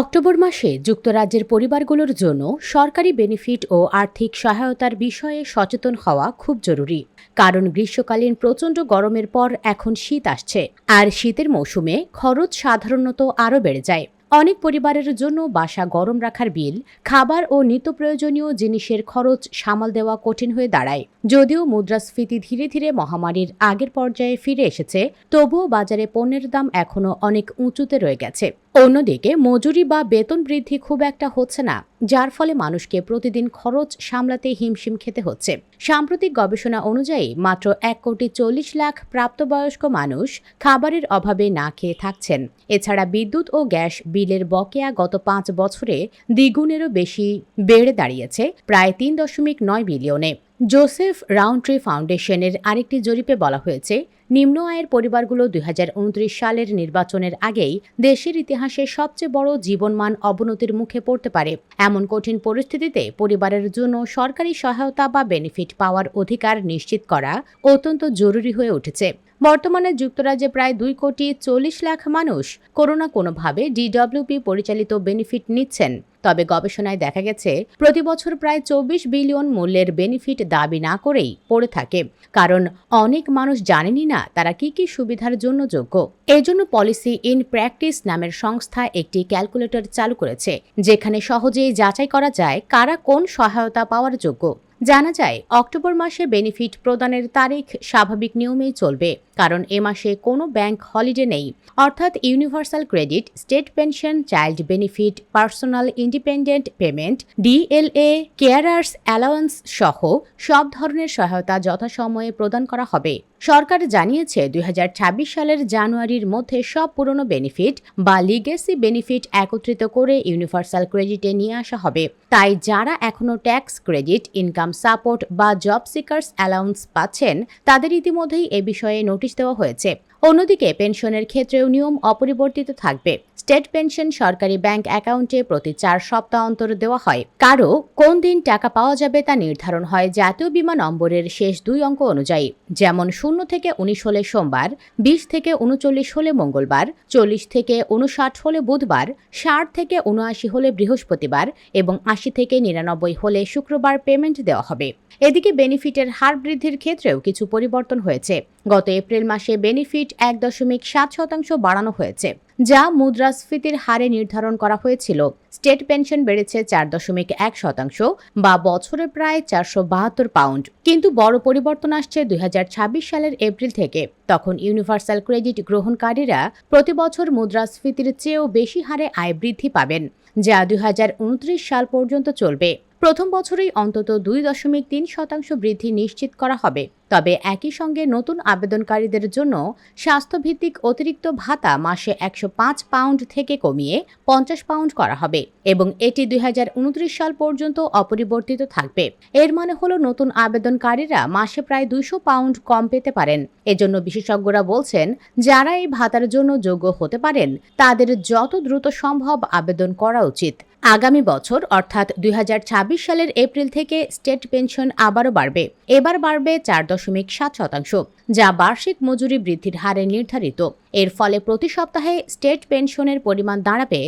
October মাসে যুক্তরাজ্যের পরিবারগুলোর জন্য সরকারি বেনিফিট ও আর্থিক সহায়তার বিষয়ে সচেতন হওয়া খুব জরুরি। কারণ গ্রীষ্মকালীন প্রচণ্ড গরমের পর এখন শীত আসছে। আর শীতের মৌসুমে খরচ সাধারণত আরও বেড়ে যায়। অনেক পরিবারের জন্য বাসা গরম রাখার বিল, খাবার ও নিত্য প্রয়োজনীয় জিনিসের খরচ সামাল দেওয়া কঠিন হয়ে দাঁড়ায়। যদিও মুদ্রাস্ফীতি ধীরে ধীরে মহামারীর আগের পর্যায়ে ফিরে এসেছে, তবুও বাজারে পণ্যের দাম এখনও অনেক উঁচুতে রয়ে গেছে। অন্যদিকে মজুরি বা বেতন বৃদ্ধি খুব একটা হচ্ছে না, যার ফলে মানুষকে প্রতিদিন খরচ সামলাতে হিমশিম খেতে হচ্ছে। সাম্প্রতিক গবেষণা অনুযায়ী মাত্র এক কোটি চল্লিশ লাখ প্রাপ্তবয়স্ক মানুষ খাবারের অভাবে না খেয়ে থাকছেন। এছাড়া বিদ্যুৎ ও গ্যাস বিলের বকেয়া গত পাঁচ বছরে দ্বিগুণেরও বেশি বেড়ে দাঁড়িয়েছে, প্রায় তিন দশমিক নয় বিলিয়নে। জোসেফ রাউন্ডট্রি ফাউন্ডেশনের আরেকটি জরিপে বলা হয়েছে, নিম্ন আয়ের পরিবারগুলো দুই হাজার উনত্রিশ সালের নির্বাচনের আগেই দেশের ইতিহাসে সবচেয়ে বড় জীবনমান অবনতির মুখে পড়তে পারে। এমন কঠিন পরিস্থিতিতে পরিবারের জন্য সরকারি সহায়তা বা বেনিফিট পাওয়ার অধিকার নিশ্চিত করা অত্যন্ত জরুরি হয়ে উঠেছে। বর্তমানে যুক্তরাজ্যে প্রায় দুই কোটি চল্লিশ লাখ মানুষ কোনো না কোনোভাবে ডিডব্লিউপি পরিচালিত বেনিফিট নিচ্ছেন। তবে গবেষণায় দেখা গেছে, প্রতি বছর প্রায় চব্বিশ বিলিয়ন মূল্যের বেনিফিট দাবি না করেই পড়ে থাকে। কারণ অনেক মানুষ জানেনই না তারা কি কি সুবিধার জন্য যোগ্য। এজন্য পলিসি ইন প্র্যাকটিস নামের সংস্থা একটি ক্যালকুলেটর চালু করেছে, যেখানে সহজেই যাচাই করা যায় কারা কোন সহায়তা পাওয়ার যোগ্য। জানা যায়, অক্টোবর মাসে বেনিফিট প্রদানের তারিখ স্বাভাবিক নিয়মেই চলবে। কারণ এ মাসে কোনো ব্যাংক হলিডে নেই। অর্থাৎ universal credit, state pension, child benefit, personal independent payment, DLA, carers allowance সহ সব ধরনের সহায়তা যথাসময়ে প্রদান করা হবে। সরকার জানিয়েছে, দুই হাজার ছাব্বিশ সালের জানুয়ারির মধ্যে সব পুরনো বেনিফিট বা লিগেসি বেনিফিট একত্রিত করে ইউনিভার্সাল ক্রেডিটে নিয়ে আসা হবে। তাই যারা এখনও ট্যাক্স ক্রেডিট, ইনকাম সাপোর্ট বা জব সিকার্স অ্যালাউন্স পাচ্ছেন, তাদের ইতিমধ্যেই এ বিষয়ে নোটিশ দেওয়া হয়েছে অন্যদিকে পেনশনের ক্ষেত্রেও নিয়ম অপরিবর্তিত থাকবে। স্টেট পেনশন সরকারি ব্যাংক অ্যাকাউন্টে প্রতি চার সপ্তাহ অন্তর দেওয়া হয়। কারও কোন দিন টাকা পাওয়া যাবে তা নির্ধারণ হয় জাতীয় বিমা নম্বরের শেষ দুই অঙ্ক অনুযায়ী। যেমন শূন্য থেকে উনিশ হলে সোমবার, বিশ থেকে উনচল্লিশ হলে মঙ্গলবার, চল্লিশ থেকে উনষাট হলে বুধবার, ষাট থেকে উনআশি হলে বৃহস্পতিবার এবং আশি থেকে নিরানব্বই হলে শুক্রবার পেমেন্ট দেওয়া হবে। এদিকে বেনিফিটের হার বৃদ্ধির ক্ষেত্রেও কিছু পরিবর্তন হয়েছে। গত এপ্রিল মাসে বেনিফিট এক দশমিক সাত শতাংশ বাড়ানো হয়েছে, যা মুদ্রাস্ফীতির হারে নির্ধারণ করা হয়েছিল। স্টেট পেনশন বেড়েছে চার দশমিক এক শতাংশ বা বছরে প্রায় চারশো বাহাত্তর পাউন্ড। কিন্তু বড় পরিবর্তন আসছে দুই হাজার ছাব্বিশ সালের এপ্রিল থেকে। তখন ইউনিভার্সাল ক্রেডিট গ্রহণকারীরা প্রতি বছর মুদ্রাস্ফীতির চেয়েও বেশি হারে আয় বৃদ্ধি পাবেন, যা দুই হাজার উনত্রিশ সাল পর্যন্ত চলবে। প্রথম বছরেই অন্তত দুই দশমিক তিন শতাংশ বৃদ্ধি নিশ্চিত করা হবে। তবে একই সঙ্গে নতুন আবেদনকারীদের জন্য স্বাস্থ্যভিত্তিক অতিরিক্ত ভাতা মাসে একশো পাঁচ পাউন্ড থেকে কমিয়ে পঞ্চাশ পাউন্ড করা হবে এবং এটি দুই হাজার উনত্রিশ সাল পর্যন্ত অপরিবর্তিত থাকবে। এর মানে হলো নতুন আবেদনকারীরা মাসে প্রায় দুইশো পাউন্ড কম পেতে পারেন। এজন্য বিশেষজ্ঞরা বলছেন, যারা এই ভাতার জন্য যোগ্য হতে পারেন, তাদের যত দ্রুত সম্ভব আবেদন করা উচিত। আগামী বছর, অর্থাৎ দুই হাজার ছাব্বিশ সালের এপ্রিল থেকে স্টেট পেনশন আবারও বাড়বে। এবার বাড়বে চার দশমিক সাত শতাংশ, যা বার্ষিক মজুরি বৃদ্ধির হারে নির্ধারিত। এর ফলে প্রতি সপ্তাহে স্টেট পেনশনের পরিমাণ দাঁড়াবে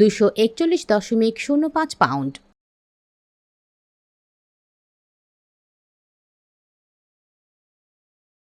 দুশো একচল্লিশ দশমিক শূন্য পাঁচ পাউন্ড।